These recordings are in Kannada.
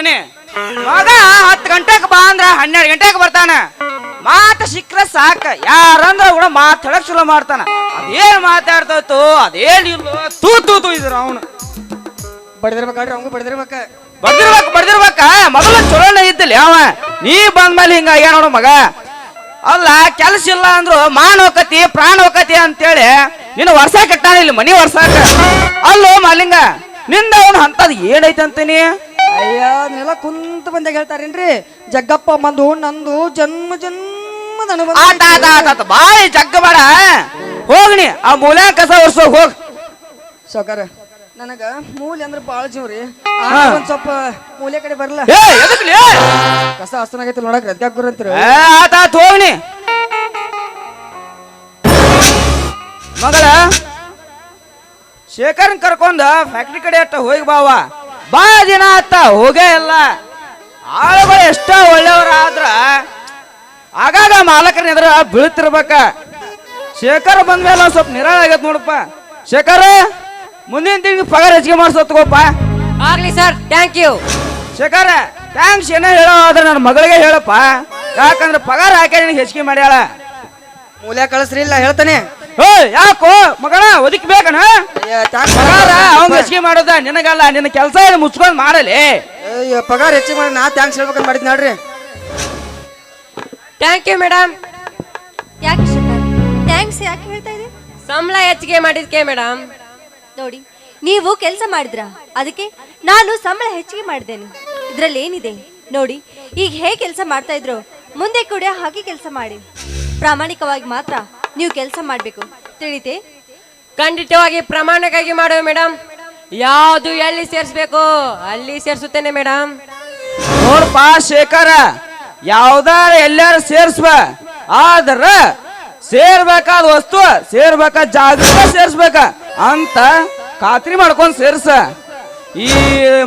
ಹೇಳ್ತಾನೆ ಮಗ ಹತ್ತು ಗಂಟೆಗೆ ಬಾ ಅಂದ್ರ ಹನ್ನೆರಡು ಗಂಟೆಗೆ ಬರ್ತಾನ. ಮಾತು ಸಿಕ್ಕ್ರೆ ಸಾಕ. ಯಾರಂದ್ರ ಕೂಡ ಮಾತಾಡಕ್ ಹೇಳಕ್ ಶುರು ಮಾಡ್ತಾನ. ಅದೇನ್ ಮಾತಾಡ್ತೈತೋ ಅದೇನಿಲ್ಲ ತೂ ತೂ ತೂ ಇದ್ರ ಅವನು. ಬಡ್ದಿರ್ಬೇಕಾಡ್ರಿ ಅವಂಗ ಬಡ್ದಿರ್ಬೇಕ. ಬಡದಿರ್ಬೇಕ ಬಡದಿರ್ಬೇಕ. ಮೊದಲ ಚಲೋನೆ ಇದ್ದಲ್ಲಿ ಅವ ನೀ ಬಂದ್ಮೇಲೆ ಹಿಂಗಾಗ್ಯ ನೋಡು ಮಗ. ಅಲ್ಲ ಕೆಲಸ ಇಲ್ಲ ಅಂದ್ರು ಮಾನ್ ಹೋಕತಿ ಪ್ರಾಣ ಹೋಕತಿ ಅಂತೇಳಿ ನಿನ್ನ ವರ್ಷ ಕಟ್ಟಾನಿಲ್ಲ ಮನಿ ವರ್ಷಾಕ ಅಲ್ಲೋ ಮಾಲಿಂಗ ನಿಂದ ಅವನು ಅಂತದ್ ಏನೈತೆ ಅಂತೀನಿ ಅಯ್ಯ ಅದನ್ನೆಲ್ಲ ಕುಂತ ಬಂದಾಗ ಹೇಳ್ತಾರೇನ್ರಿ? ಜಗ್ಗಪ್ಪ ಬಂದು ನಂದು ಜನ್ಮ ಜನ್ಮದ ಆತ ಆತ ಆತ ಆತ ಬಾಯಿ ಜಗ್ಗ ಬೇಡ. ಹೋಗ್ನಿ ಆ ಮೂಲೆ ಕಸ ಒರ್ಸೋ ಹೋಗ್. ಸಾವ್ಕಾರ ನನಗ ಮೂಲೆ ಅಂದ್ರೆ ಬಾಳ ಜೀವ್ರಿ ಒಂದ್ ಸ್ವಲ್ಪ ಮೂಲೆ ಕಡೆ ಬರಲ್ಲ ಏ ಎದಕ್ಲಿ ಕಸ ಹಸ್ತನಾಗೈತಿ ನೋಡಕ್ ರದ್ಗಾಕ್ ಗುರಂತೀರ ಏ, ಆತ ಆತ ಹೋಗ್ನಿ ಮಗಳ ಶೇಖರ್ ಕರ್ಕೊಂಡ ಫ್ಯಾಕ್ಟ್ರಿ ಕಡೆ ಅಟ್ಟ ಹೋಗಿ ಬಾವ ಬಾ ದಿನ ಆತ ಹೋಗೇ ಇಲ್ಲ. ಆಳುಗಳು ಎಷ್ಟೋ ಒಳ್ಳೆಯವರಾದ್ರ ಆಗಾಗ ಮಾಲಕರ ಎದುರ ಬೀಳ್ತಿರ್ಬೇಕ. ಶೇಖರ್ ಬಂದ ಮೇಲೆ ಸ್ವಲ್ಪ ನಿರಾಳ ಆಗೈತ್ ನೋಡಪ್ಪ. ಶೇಖರ್ ಮುಂದಿನ ತಿಂಗಳು ಪಗಾರ ಹೆಚ್ಚಿಗೆ ಮಾಡ್ಸೋತ್ಕೋಪ್ಪ ಆಗ್ಲಿ sir thank you Shekhar thanks ಏನೋ ಹೇಳೋ ಆದ್ರೆ ನನ್ನ ಮಗಳಿಗೆ ಹೇಳಪ್ಪ. ಯಾಕಂದ್ರೆ ಪಗಾರ ಹಾಕಿ ನಿನಗೆ ಹೆಚ್ಚಿಗೆ ಮಾಡ್ಯಾಳ. ಮೂಲೆ ಕಳಿಸ್ರಿ ಇಲ್ಲ ಹೇಳ್ತಾನೆ. ಓ ಯಾಕೋ ಮಗಳ ಒದಕ್ ಬೇಕನ? ಅಯ್ಯ, thanks ಪಗಾರ? ಹೆಚ್ಚಿಗೆ ಮಾಡೋದ? ನಿನಗಲ್ಲ ನಿನ್ನ ಕೆಲಸ ಮುಚ್ಕೊಂಡ್ ಮಾಡಲಿ? ಅಯ್ಯ, ಪಗಾರ ಹೆಚ್ಚಿಗೆ ಮಾಡಿ ನಾ ಥ್ಯಾಂಕ್ಸ್ ಹೇಳ್ಬೇಕಂತ ಮಾಡಿದ್ ನೋಡ್ರಿ. ಥ್ಯಾಂಕ್ ಯು ಮೇಡಮ್ ಯಾಕೆ ಥ್ಯಾಂಕ್ಸ್ ಯಾಕೆ ಹೇಳ್ತಾ ಇದ್ದೀರಿ ಸಂಬಳ ಹೆಚ್ಚಿಗೆ ಮಾಡಿದ್ಕೆ ಮೇಡಮ್ ನೋಡಿ ನೀವು ಕೆಲಸ ಮಾಡಿದ್ರ? ಅದಕ್ಕೆ ನಾನು ಸಂಬಳ ಹೆಚ್ಚಿಗೆ ಮಾಡಿದ್ದೇನೆ. ಇದ್ರಲ್ಲಿ ಏನಿದೆ? ನೋಡಿ ಈಗ ಹೇಗೆ ಕೆಲಸ ಮಾಡ್ತಾ ಇದ್ರು ಮುಂದೆ ಕೂಡ ಹಾಗೆ ಕೆಲಸ ಮಾಡಿ. ಪ್ರಾಮಾಣಿಕವಾಗಿ ಮಾತ್ರ ನೀವು ಕೆಲಸ ಮಾಡಬೇಕು. ತಿಳಿತೆ? ಖಂಡಿತವಾಗಿ ಪ್ರಮಾಣಕ್ಕಾಗಿ ಮಾಡುವ ಮೇಡಮ್ ಯಾವುದು ಎಲ್ಲಿ ಸೇರಿಸ್ಬೇಕು? ಅಲ್ಲಿ ಸೇರಿಸುತ್ತೇನೆ ಮೇಡಮ್ ನೋಡಪ್ಪ ಶೇಖರ ಯಾವ್ದಾರ ಎಲ್ಲಾರ ಸೇರ್ಸ್ಬ. ಆದ್ರ ಸೇರ್ಬೇಕಾದ ವಸ್ತು ಸೇರ್ಬೇಕಾದ ಜಾಗ ಸೇರ್ಸ್ಬೇಕ. ಅಂತ ಖಾತ್ರಿ ಮಾಡ್ಕೊಂಡ್ ಸೇರ್ಸ. ಈ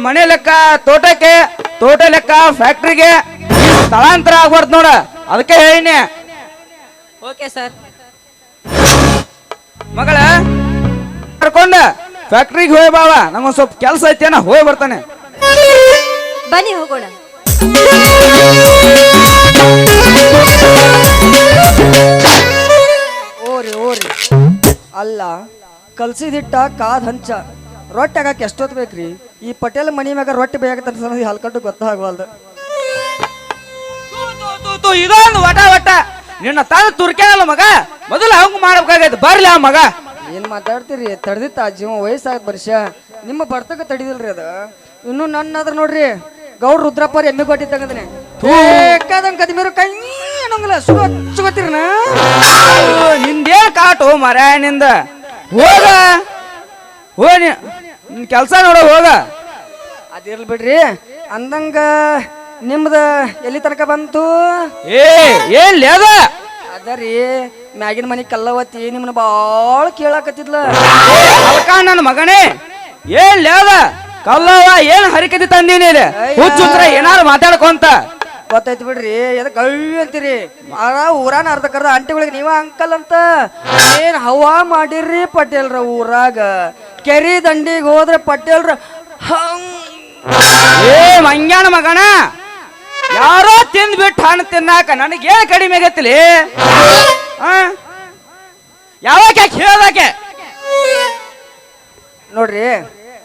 ಮನೆ ಲೆಕ್ಕ ತೋಟಕ್ಕೆ ತೋಟ ಲೆಕ್ಕ ಫ್ಯಾಕ್ಟ್ರಿಗೆ ಸ್ಥಳಾಂತರ ಆಗ್ಬಾರ್ದು ನೋಡ. ಅದಕ್ಕೆ ಹೇಳಿನಿ. Okay sir. ಮಗಳ ಕರ್ಕೊಂಡ. ಫ್ಯಾಕ್ಟ್ರಿಗೆ ಹೋಯ್ ಬಾವ. ನಂಗೊಂದ್ ಸ್ವಲ್ಪ ಕೆಲಸ ಐತೇನ? ಹೋಗಿ ಬರ್ತಾನೆ. ಬನ್ನಿ ಹೋಗೋಣ. ಓರಿ ಓರಿ. ಅಲ್ಲ ಕಲ್ಸಿದಿಟ್ಟ ಕಾದ್ ಹಂಚ. ರೊಟ್ಟಿ ಆಗಾಕ ಎಷ್ಟೊತ್ತು ಬೇಕ್ರಿ? ಈ ಪಟೇಲ್ ಮನಿ ಮ್ಯಾಗ ರೊಟ್ಟಿ ಬೇಕಂತ ಅನ್ನೋದು ಹಲ್ಕಟ್ಟು ಗೊತ್ತಾಗವಲ್ದು ತೂ, ತೂ, ತೂ, ತೂ, ಇದೊಂದು ವಟ ವಟ. ನಿನ್ನ ತಾನು ತುರ್ಕ್ಯಾನಲ್ಲ ಮಗ? ಮೊದಲು ಹಂಗ ಮಾಡ್ಬೇಕಾಗೈತೆ. ಬರ್ಲಿ ಆ ಮಗ. ಏನ್ ಮಾತಾಡ್ತೀರಿ? ತಡೆದಿತ್ತ ಜೀವ ವಯಸ್ಸಾಗತ್ ಬರ್ಷ ನಿಮ್ಮ ಬರ್ತಕ ತಡಿದಿಲ್ರಿ ಅದು. ಇನ್ನು ನನ್ನ ಅದ್ರ ನೋಡ್ರಿ ಗೌಡ್ ರುದ್ರಪ್ಪ ಎಮ್ಮೆ ಕೊಟ್ಟಿ ತಗದನೆ. ಬೇಕಾದಂಗ ಕದಿಮೀರು ಕೈ ಅನ್ನಂಗಿಲ್ಲ. ಸುಗೊತ್ತಿರನ ನಿಂದೇ ಕಾಟು ಮರಾಯನಿಂದ? ನಿಂದ ಹೋಗ. ಹೋಗಿ ನಿನ್ ಕೆಲಸ ನೋಡ ಹೋಗ. ಅದಿರ್ಲಿ ಬಿಡ್ರಿ. ಅಂದಂಗ ನಿಮ್ದ ಎಲ್ಲಿ ತನಕ ಬಂತು? ಏ ಏನ್ ಲೇದ ಅದರಿ ಮ್ಯಾಗಿನ ಮನಿ ಕಲ್ಲವತ್ತಿ ನಿಮ್ಮನ್ನ ಬಾಳ ಕೇಳಾಕತ್ತಿದ್ಲ. ಅಲ್ಕ ನನ್ನ ಮಗನೇ ಏನ್ ಲೇದ? ಕಲ್ಲವ ಏನ್ ಹರಿಕತಿ ತಂದೀನಿ ಇಲ್ಲಿ ಹುಚ್ಚುತ್ರ ಏನಾರು ಮಾತಾಡ್ಕೊಂತ? ಗೊತ್ತಾಯ್ತು ಬಿಡ್ರಿ ಎದ ಗಳ್ಳಿ ಅಂತೀರಿ. ಮಾರ ಊರಾನ ಅರ್ಧ ಕರ್ದ ಅಂಟಿಗಳಿಗೆ ನೀವ ಅಂಕಲ್ ಅಂತ. ಏನ್ ಹವಾ ಮಾಡಿರ್ರಿ ಪಟೇಲ್ರ ಊರಾಗ. ಕೆರಿ ದಂಡಿಗೆ ಹೋದ್ರೆ ಪಟೇಲ್ರ ಹಂಗ್. ಏ ಮಂಗ್ಯಾನ ಮಗನ ಯಾರೋ ತಿಂದ್ಬಿಟ್ಟು ಹಣ್ಣು ತಿನ್ನಾಕ ಏನು ಕಡಿಮೆ ಆಗತ್ತಲಿ? ಯಾವಾಗ ಕೇಳದಾಕೆ ನೋಡ್ರಿ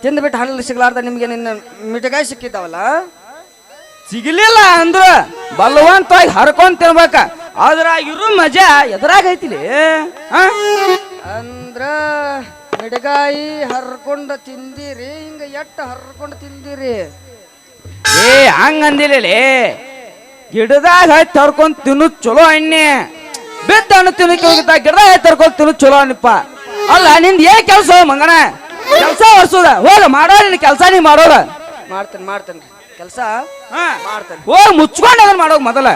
ತಿಂದ್ಬಿಟ್ಟು ಹಣ್ಣು ಸಿಗ್ಲಾರ್ದ ನಿಮ್ಗೆ ನಿನ್ನ ಮಿಟಗಾಯಿ ಸಿಕ್ಕಿದ್ದಾವಲ್ಲ? ಸಿಗಲಿಲ್ಲ ಅಂದ್ರ ಬಲವಂತವಾಗಿ ಹರ್ಕೊಂಡ್ ತಿನ್ಬೇಕ. ಆದ್ರ ಇರು ಮಜಾ ಎದುರಾಗ ಐತಿಲಿ? ಅಂದ್ರ ಮಿಡಗಾಯಿ ಹರ್ಕೊಂಡ ತಿಂದಿರಿ ಹಿಂಗ ಎಟ್ಟ ಹರ್ಕೊಂಡು ತಿಂದಿರಿ? ಏ ಹಂಗ ಅಂದಿಲ್ಲ ಗಿಡದಾಗ ಹಚ್ಚಿ ತರ್ಕೊಂಡ್ ತಿನ್ನು ಚಲೋ ಹಣ್ಣೆ ಬಿದ್ದ ಹಣ್ಣು ತಿನ್ನಕ್ಕೆ ಹೋಗಿದ್ದ ಗಿಡದಾಗ ಹತ್ತಿ ತರ್ಕೊಂಡ್ ತಿನ್ನು ಚಲೋ ಅನ್ನಪ್ಪ. ಅಲ್ಲ ನಿಂದ ಏ ಕೆಲಸ ಮಂಗಣ ಕೆಲಸ ಹೊರ್ಸೋದ? ಹೋಗ ಮಾಡೋ ನಿನ್ ಕೆಲಸ ನೀ ಮಾಡೋದ ಮಾಡ್ತೇನೆ ಮಾಡ್ತೇನೆ ಕೆಲಸ ಹಾ. ಮಾಡ್ತೇನೆ. ಹೋಗಿ ಮುಚ್ಕೊಂಡು ಅದನ್ನ ಮಾಡೋಗ ಮೊದಲ.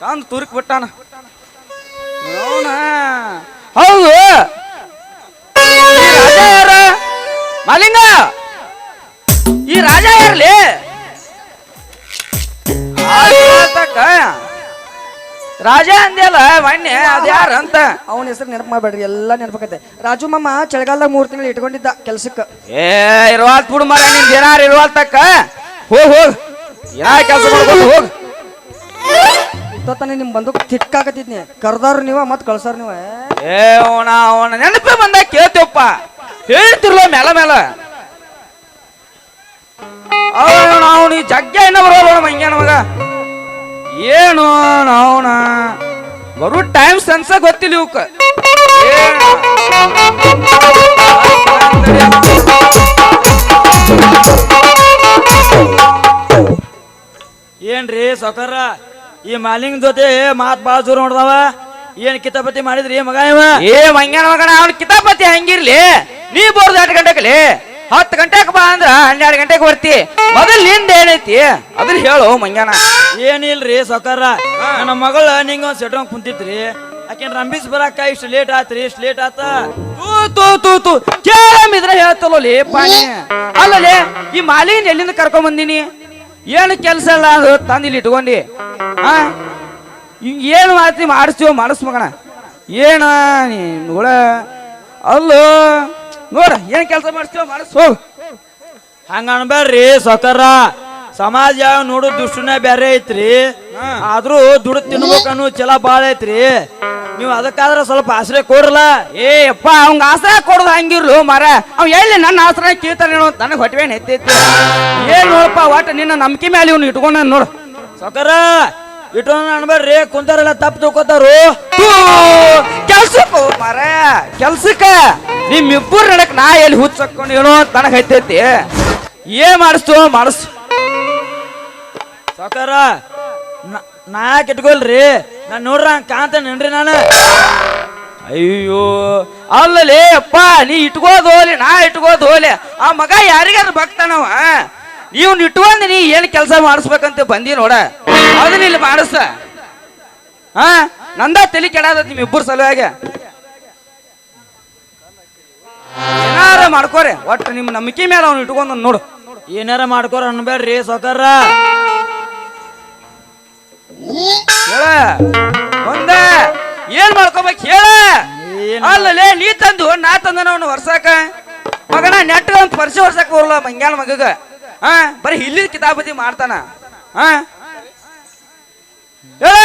ತಂದು ತುರುಕ್ ಬಿಟ್ಟಾನ. ಹೌದು. ಮಾಲಿಂಗ! ಈ ರಾಜ ಇರ್ಲಿ ರಾಜ ಅಂದ್ಯಲ್ಲ ಮೊನ್ನೆ ಅದ್ಯಾರ ಅಂತ? ಅವನ ಹೆಸರು ನೆನಪು ಮಾಡ್ಬೇಡ್ರಿ ಎಲ್ಲ ನೆನಪಕತೆ ರಾಜು ಮಾಮ ಚಳಿಗಾಲದಾಗ ಮೂರು ತಿಂಗಳು ಇಟ್ಕೊಂಡಿದ್ದ ಕೆಲ್ಸಕ್ಕೆ. ಏ ಇರುವಾಲ್ತ್ ಬಿಡು ಮರ ನಿನ್ ಏನಾರ ಇರುವಾಲ್ತಕ್ಕ ಹೋಗ್ ಹೋಗ್. ಯಾ ಕೆಲಸ ಮಾಡ್ಕೊಂಡು ಹೋಗ್. ಇತ್ತೊತ್ತಾನೆ ನಿಮ್ ಬಂದು ತಿಕ್ಕಾಕತ್ತಿದ್ನಿ ಕರ್ದಾರ ನೀವ ಮತ್ ಕಳ್ಸಾರ ನೀವ. ಏ ಅವನ ಅವನ ನೆನಪೇ ಬಂದ ಕೇಳ್ತೀವಪ್ಪ. ಹೇಳ್ತಿರ್ಲ ಮೇಲ ಮೇಲ ನಾವು ನೀ ಜಗ್ಗ ಏನ ಬರೋಲ್ಲ ಮಂಗ್ಯಾನ ಮಗ. ಏನು ಅವನ ಬರೋ ಟೈಮ್ ಸೆನ್ಸ ಗೊತ್ತಿಲ್ಲ ಇವಕ್ಕ ಏನು? ಏನ್ರಿ ಸೌಕರ? ಈ ಮಾಲಿಂಗ್ ಜೊತೆ ಮಾತ್ ಬಾಳ ಜೋರ್ ನೋಡ್ದವ? ಏನ್ ಕಿತಾಪತಿ ಮಾಡಿದ್ರಿ ಮಗ ಇವ? ಏ ಮಂಗ್ಯಾನ ಮಗನ, ಅವ್ನ ಕಿತಾಪತಿ ಹಂಗಿರ್ಲಿ. ನೀ ಬೋರ್ದು ಎಂಟು ಗಂಟೆಕಲಿ ಹತ್ತು ಗಂಟೆಗೆ ಬಾ ಅಂದ್ರ ಹನ್ನೆರಡು ಗಂಟೆಗೆ ಬರ್ತಿ. ಮೊದಲು ನಿಂದ ಏನೈತಿ? ಅದನ್ನ ಹೇಳು ಮಂಗ್ಯಾನ ಏನಿಲ್ರಿ ಸೌಕಾರ ನನ್ನ ಮಗಳ ನಿಂಗ ಒಂದ್ ಕುಂತಿತ್ರಿ. ಆಕೆ ರಂಬಿಸ್ ಬರಾಕ ಇಷ್ಟು ಲೇಟ್ ಆತ್ರಿ ಇಷ್ಟು ಲೇಟ್ ಆತ. ತೂ ತೂ ತೂ ತೂ. ಕೇಳಮಿದ್ರ ಹೇಳ್ತಲ್ಲೋಲಿ ಪಾಣಿ. ಅಲ್ಲಲ್ಲಿ ಈ ಮಾಲಿನ ಎಲ್ಲಿಂದ ಕರ್ಕೊಂಡ್ ಬಂದಿನಿ? ಏನು ಕೆಲಸ ಇಲ್ಲ ಅದು ತಂದು ಇಲ್ಲಿ ಇಟ್ಕೊಂಡಿ. ಆ? ಏನು ಮಾಡ್ತಿ ಮಾಡಿಸ್ತೀವೋ ಮಾಡಿಸ್ ಮಗಣ ಏನ ನೋಡ ಅಲ್ಲೋ ನೋಡ ಏನ್ ಕೆಲಸ ಮಾಡಿಸ್ತೀವ ಮಾಡಿಸ್. ಹೋಗ್ ಹಂಗ ಅನ್ಬೇಡ್ರಿ ಸೊಕರ ಸಮಾಜ ನೋಡು ದುಷ್ಟನ ಬೇರೆ ಐತ್ರಿ. ಆದ್ರೂ ದುಡ್ಡು ತಿನ್ಬೇಕನ್ನು ಚಲ ಬಾಳ ಐತ್ರಿ. ನೀವು ಅದಕ್ಕಾದ್ರ ಸ್ವಲ್ಪ ಆಶ್ರಯ ಕೊಡ್ರಲ್ಲ. ಏ ಅಪ್ಪ ಅವಂಗ ಆಶ್ರಯ ಕೊಡೋದು ಹಂಗಿರ್ಲು ಮರ ಅವ್ ಎಲ್ಲಿ ನನ್ನ ಆಶ್ರಯ ಕೇಳ್ತಾನೇನೋ ಅಂತ ನನಗೆ ಹೊಟ್ಟೆ ಎತ್ತೈತಿ. ಏನ್ ನೋಡಪ್ಪ ಒಟ್ಟು ನಿನ್ನ ನಂಬಿಕೆ ಮೇಲೆ ಇವ್ನು ಇಟ್ಕೊಂಡ ನೋಡು. ಸೌಕರ ಇಟ್ಟು ಅನ್ಬೇಡ್ರಿ ಕುಂತಾರೆಲ್ಲ ತಪ್ಪು ತಿಳ್ಕೊತಾರು ಕೆಲ್ಸಕ್ಕೂ ಮರ ಕೆಲ್ಸಕ್ಕ. ನಿಮ್ಮಿಬ್ಬರು ನಡಕ್ ನಾ ಎಲ್ಲಿ ಹುಚ್ಚಕೊಂಡು ಏನೋ ಅಂತ ಐತೈತಿ ಏನ್ ಮಾಡಿಸ್ತು ಮಾಡಿಸ್ ಸಾಕಾರ ನಾ ಕೆಟ್ಕೊಲ್ರಿ ನಾನು ನೋಡ್ರ ಕಾಂತ ಕಾಣ್ತೇನೇನ್ರಿ ನಾನು? ಅಯ್ಯೋ, ಅಲ್ಲಲೇ, ಅಪ್ಪ, ನೀ ಇಟ್ಕೋದು ಹೋಲಿ ನಾ ಇಟ್ಕೋದು ಹೋಲಿ ಆ ಮಗ ಯಾರಿಗಾದ್ರು ಬಗ್ತಾನವ? ನೀವು ಇಟ್ಕೊಂಡು ನೀ ಏನ್ ಕೆಲಸ ಮಾಡಿಸ್ಬೇಕಂತ ಬಂದಿ ನೋಡ. ಅದನ್ನ ಇಲ್ಲಿ ಮಾಡಿಸ ಹಾ ನಂದ ತಲೆ ಕೆಡಾದ ನಿಮ್ಮಿಬ್ಬರು ಸಲುವಾಗ. ಏನಾರ ಮಾಡ್ಕೋರಿ ಒಟ್ಟು ನಿಮ್ಮ ನಂಬಿಕೆ ಮೇಲೆ ಅವ್ನು ಇಟ್ಕೊಂಡ್ ನೋಡು. ಏನಾರ ಮಾಡ್ಕೋರ ಅನ್ಬೇಡ್ರಿ ಸೋಕರ ಹೇಳ ಒಂದ ಏನ್ ಮಾಡ್ಕೋಬೇಕು ಹೇಳ. ಅಲ್ಲಲೇ ನೀ ತಂದು ನಾ ತಂದ ಅವನು ವರ್ಷಾಕ ಮಗನ ನೆಟ್ಟ ಒಂದ್ ಪರ್ಸಿ ವರ್ಷಾಕ ಬರಲ್ಲ ಮಂಗ್ಯಾನ ಮಗಗ. ಹಾ ಬರೀ ಇಲ್ಲಿ ಕಿತಾಬದಿ ಮಾಡ್ತಾನ. ಹಾ ಹೇಳ.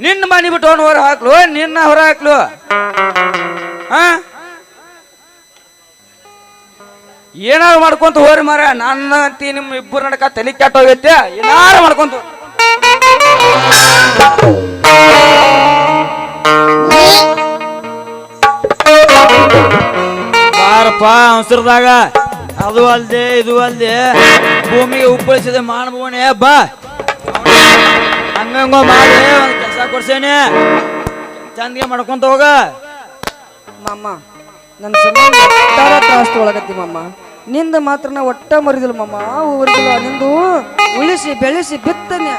ನಿನ್ನ ಮನಿ ಬಿಟ್ಟು ಹೊರ ಹಾಕ್ಲು ನಿನ್ನ ಹೊರ ಹಾಕ್ಲು. ಹಾ? ಏನಾರು ಮಾಡ್ಕೊಂತ ಹೋರಿ ಮಾರ, ನನ್ನ ಅಂತಿ ನಿಮ್ ಇಬ್ಬರು ನಡಕ ತಲೆ ಕೆಟ್ಟ ಹೋಗೈತೆ, ಏನಾರು ಮಾಡ್ಕೊಂತ ಅವಸರದಾಗ. ಅದು ಅಲ್ದೆ, ಇದು ಅಲ್ದೆ. ಭೂಮಿಗೆ ಉಪ್ಪಳಿಸಿದೆ ಮಾಡ್ಬೋಣೆ ಬಾ. ಹಂಗಂಗೋ ಮಾಡಿ. ಒಂದು ಕೆಲಸ ಕೊಡ್ಸೇನೆ. ಚಂದಿಗೆ ಮಾಡ್ಕೊಂತ ಹೋಗ. ಮಾಮ ನನ್ನ ಸಂಬಂಧ ಒಟ್ಟಾರ ತ್ರಾಸ ತೊಳಗತ್ತಿ ಮಾಮ. ನಿಂದ ಮಾತ್ರ ನಾ ಒಟ್ಟ ಮರಿದಿಲ್ಲ ಮಾಮ. ಊರಿದಿಲ್ಲ ನಿಂದು ಉಳಿಸಿ ಬೆಳೆಸಿ ಬಿತ್ತನೆ.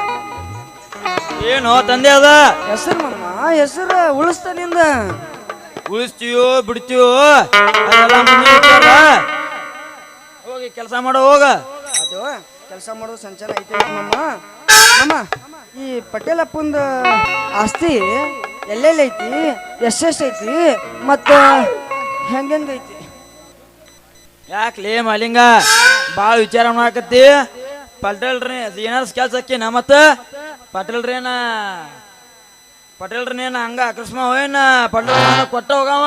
ಏನು ತಂದೆ ಅದ? ಹೆಸರು ಮಾಮ ಹೆಸರು ಉಳಿಸ್ತ ನಿಂದ. ಉಳಿಸ್ತೀವೋ ಬಿಡ್ತೀವೋ ಅದೆಲ್ಲ ಮುಂದಿನ ವಿಚಾರ. ಹೋಗಿ ಕೆಲಸ ಮಾಡೋ ಹೋಗ. ಅದು ಕೆಲಸ ಮಾಡೋದು ಸಂಚಾರ ಐತೆ ಮಾಮ. ಮಾಮ ಈ ಪಟೇಲಪ್ಪಂದು ಆಸ್ತಿ ಎಲ್ಲೆಲ್ಲಿ ಐತಿ? ಎಷ್ಟೆಷ್ಟು ಐತಿ? ಮತ್ತು ಹೆಂಗೆಂಗೈತಿ ಯಾಕ್ಲೇ ಮಾಲಿಂಗ? ಭಾಳ ವಿಚಾರ ಮಾಡಕತ್ತಿ. ಪಟೇಲ್ರಿ, ಏನಾರು ಕೆಲ್ಸಕ್ಕೆ ನಾ ಮತ್ತ? ಪಟೇಲ್ರೇನ ಪಟೇಲ್ರನೇನ ಹಂಗ ಅಕಸ್ಮ ಹೋಯ್ನ ಪಟೇಲ್ ಕೊಟ್ಟ ಹೋಗವ?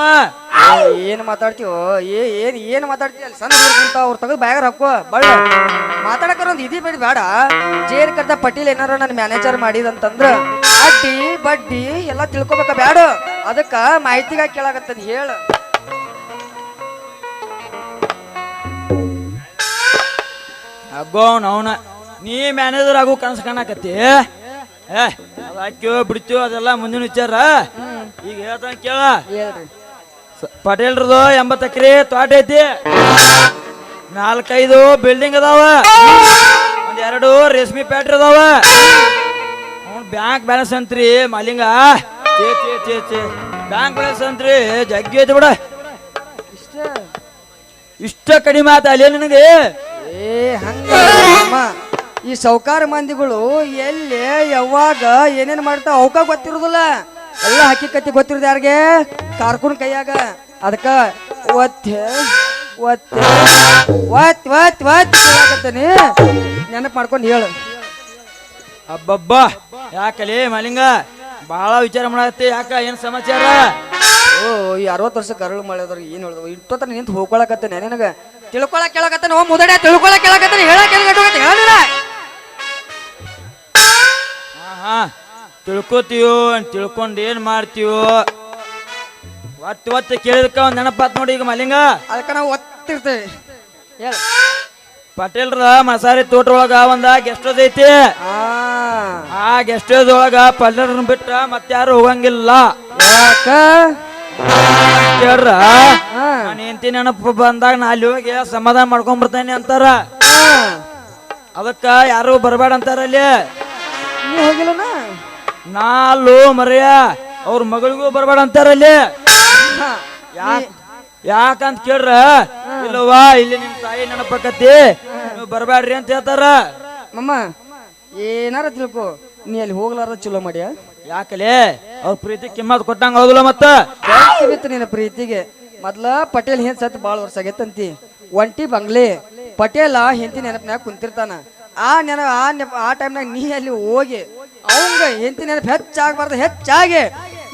ಏನು ಮಾತಾಡ್ತೀವೋ? ಏ ಏನು ಏನು ಮಾತಾಡ್ತೀವಿ ಅಲ್ಲಿ ಸಣ್ಣ ಅವ್ರು ತೆಗೆದು ಬ್ಯಾಗರ್ ಹಾಕೋ ಬಳ್ಳ ಮಾತಾಡಕ್ಕಾರ ಒಂದು ಇದಿ ಬೇಡ ಬೇಡ. ಜೇರ್ ಕರ್ದ ಪಟೀಲ್ ಏನಾರ ನನ್ನ ಮ್ಯಾನೇಜರ್ ಮಾಡಿದಂತಂದ್ರ ಅಡ್ಡಿ ಬಡ್ಡಿ ಎಲ್ಲ ತಿಳ್ಕೊಬೇಕ ಬ್ಯಾಡ. ಅದಕ್ಕ ಮಾಹಿತಿಗಾಗಿ ಕೇಳಾಗತ್ತದ ಹೇಳ. ಅಬ್ಬೋ ಅವನ ನೀ ಮ್ಯಾನೇಜರ್ ಆಗು ಕನಸು ಕಾಣಕತ್ತಿ? ಏ ಅದು ಹಾಕ್ಯೋ ಬಿಡ್ತೀವೋ ಅದೆಲ್ಲ ಮುಂದಿನ ವಿಚಾರ. ಈಗ ಹೇಳ್ತಾನೆ ಕೇಳ. ಹೇಳ್ರಿ. ಪಟೇಲ್ರದು ಎಂಬತ್ತು ಎಕರೆ ತೋಟ ಐತಿ. ನಾಲ್ಕೈದು ಬಿಲ್ಡಿಂಗ್ ಅದಾವ. ಒಂದ್ ಎರಡು ರೇಷ್ಮೆ ಪ್ಯಾಟ್ರಿ ಅದಾವ. ಅವ್ನು ಬ್ಯಾಂಕ್ ಬ್ಯಾಲೆನ್ಸ್ ಅಂತ್ರಿ ಮಾಲಿಂಗ. ಚೇ ಬ್ಯಾಂಕ್ ಬ್ಯಾಲೆನ್ಸ್ ಅಂತ್ರಿ ಜಗ್ಗಿ ಐತಿ ಬಿಡ. ಇಷ್ಟ ಇಷ್ಟ ಕಡಿಮೆ ಆತ ಅಲ್ಲೇ ನಿನಗೆ? ಏ, ಹಂಗ ಈ ಸೌಕಾರ ಮಂದಿಗಳು ಎಲ್ಲಿ ಯಾವಾಗ ಏನೇನ್ ಮಾಡ್ತಾವ ಅವಕ ಗೊತ್ತಿರುದಿಲ್ಲ. ಎಲ್ಲ ಹಕ್ಕಿಕತ್ತಿ ಗೊತ್ತಿರೋದು ಯಾರಿಗೆ? ಕಾರ್ಕುನ್ ಕೈಯಾಗ. ಅದಕ್ಕ ಒತ್ತೆ ಒತ್ತೆ ಒತ್ ಒತ್ ಒತ್ ಹೇಳಕತ್ತೀನಿ. ನೆನಪು ಮಾಡ್ಕೊಂಡು ಹೇಳು. ಅಬ್ಬಬ್ಬ ಯಾಕಲೇ ಮಲಿಂಗ? ಬಹಳ ವಿಚಾರ ಮಾಡತ್ತೆ ಯಾಕ ಏನ್ ಸಮಾಚಾರ? ಓ ಈ ಅರವತ್ತು ವರ್ಷ ಕರಳು ಮಾಡಿದ್ರು ಏನು ಹೇಳಿದ್ರು ಇಟ್ಟೋತ್ರ ನಿಂತು ಹೋಗ್ಕೊಳಕತ್ತೇನೆ ನನಗೆ. ತಿಳ್ಕೊಳಕ್ ಕೇಳಕತ್ತಾನ ಓ ಮುದಡೆ ತಿಳ್ಕೊಳಕ್ ಕೇಳಕತ್ತಾನೆ ಹೇಳಕ್ ಕೇಳಕತ್ತ ತಿಳ್ಕೊತೀವೋ ತಿಳ್ಕೊಂಡು ಏನ್ ಮಾಡ್ತೀವೋ ಒತ್ತು ಒತ್ತ ಕೇಳಿದಕ್ಕ ಒಂದ್ ನೆನಪಾತ್ ನೋಡಿ ಈಗ ಮಲಿಂಗ ಅದಕ್ಕೆ ನಾವು ಒತ್ತಿರ್ತೇವೆ. ಹೇಳ. ಪಟೇಲ್ರ ಮಸಾರಿ ತೋಟ ಒಳಗ ಒಂದ ಗೆಸ್ಟ್ ಹೌಸ್ ಐತಿ. ಆ ಗೆಸ್ಟ್ ಹೌಸ್ ಒಳಗ ಪಟೇಲ್ರನ್ನ ಬಿಟ್ಟ ಯಾರು ಹೋಗಂಗಿಲ್ಲ. ಯಾಕ? ಕೇಳ್ರ. ನಾನು ಹೆಂಡತಿ ನೆನಪು ಬಂದಾಗ ನಾ ಅಲ್ಲಿ ಹೋಗಿ ಸಮಾಧಾನ ಮಾಡ್ಕೊಂಡ್ ಬರ್ತೇನೆ ಅಂತಾರ. ಅದಕ್ಕ ಯಾರು ಬರಬೇಡ ಅಂತಾರ ಅಲ್ಲಿ? ಹೋಗಿಲ್ಲನ? ನಾಲು ಮರೆಯ ಅವ್ರ ಮಗಳಿಗೂ ಬರಬೇಡ ಅಂತಾರ ಅಲ್ಲಿ. ಹಾ. ಯಾಕಂತ ಕೇಳ್ರ? ಇಲ್ಲವಾ ಇಲ್ಲಿ ನಿಮ್ ತಾಯಿ ನೆನಪಕತಿ ನೀವು ಬರಬೇಡ್ರಿ ಅಂತ ಹೇಳ್ತಾರ. ಮಮ್ಮ ಏನಾರ ತಿಳ್ಕೊ ನೀ ಅಲ್ಲಿ ಹೋಗ್ಲಾರ ಚಲೋ ಮಾಡ್ಯ? ಯಾಕಲೆ? ಅವ್ರ ಪ್ರೀತಿ ಕಿಮ್ಮತ್ ಕೊಟ್ಟಂಗ ಹೌದಲ್ಲ ಮತ್ತ? ಬಿತ್ತು ನಿನ್ನ ಪ್ರೀತಿಗೆ. ಮೊದ್ಲ ಪಟೇಲ್ ಹೆಂಗ್ ಸತ್ ಬಾಳ ವರ್ಷ ಆಗೈತಂತಿ. ಒಂಟಿ ಬಂಗ್ಲೆ ಪಟೇಲ ಹೆಂಡತಿ ನೆನಪನ್ಯಾಗ ಕುಂತಿರ್ತಾನ. ಆ ನೆನ ಆ ನೆಪ ಆ ಟೈಮ್ನಾಗ ನೀ ಅಲ್ಲಿ ಹೋಗಿ ಅವಂಗ ಹೆಂತಿ ನೆನಪು ಹೆಚ್ಚಾಗಬಾರ್ದು ಹೆಚ್ಚಾಗಿ.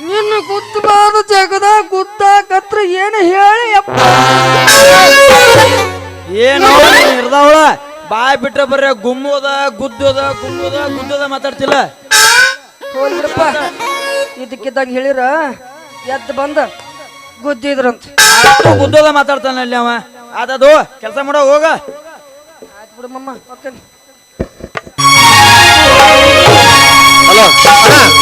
ನಿನ್ನ ಗುದ್ದಬಾರ್ದು ಜಗದ ಗುದ್ದ ಕತ್ರ ಏನು ಹೇಳಿ ಯಪ್ಪ ಏನು ಇರ್ದಾವಳ? ಬಾಯ್ ಬಿಟ್ರೆ ಬರ್ರಿ ಗುಮ್ಮೋದ ಗುದ್ದೋದ ಗುಮ್ಮೋದ ಗುದ್ದೋದ ಮಾತಾಡ್ತಿಲ್ಲ. ಹೋಲ್ ಬಿಡಪ್ಪ ಇದಕ್ಕಿದ್ದಾಗ ಹೇಳಿರ ಎದ್ದು ಬಂದ ಗುದ್ದಿದ್ರಂತ. ಗುದ್ದೋದ ಮಾತಾಡ್ತಾನಲ್ಲಿ ಅವ. ಅದದು ಕೆಲಸ ಮಾಡೋ ಹೋಗ. ಆಯ್ತು ಬಿಡು ಮಮ್ಮ ಓಕೆ ಹಲೋ ಅಣ್ಣ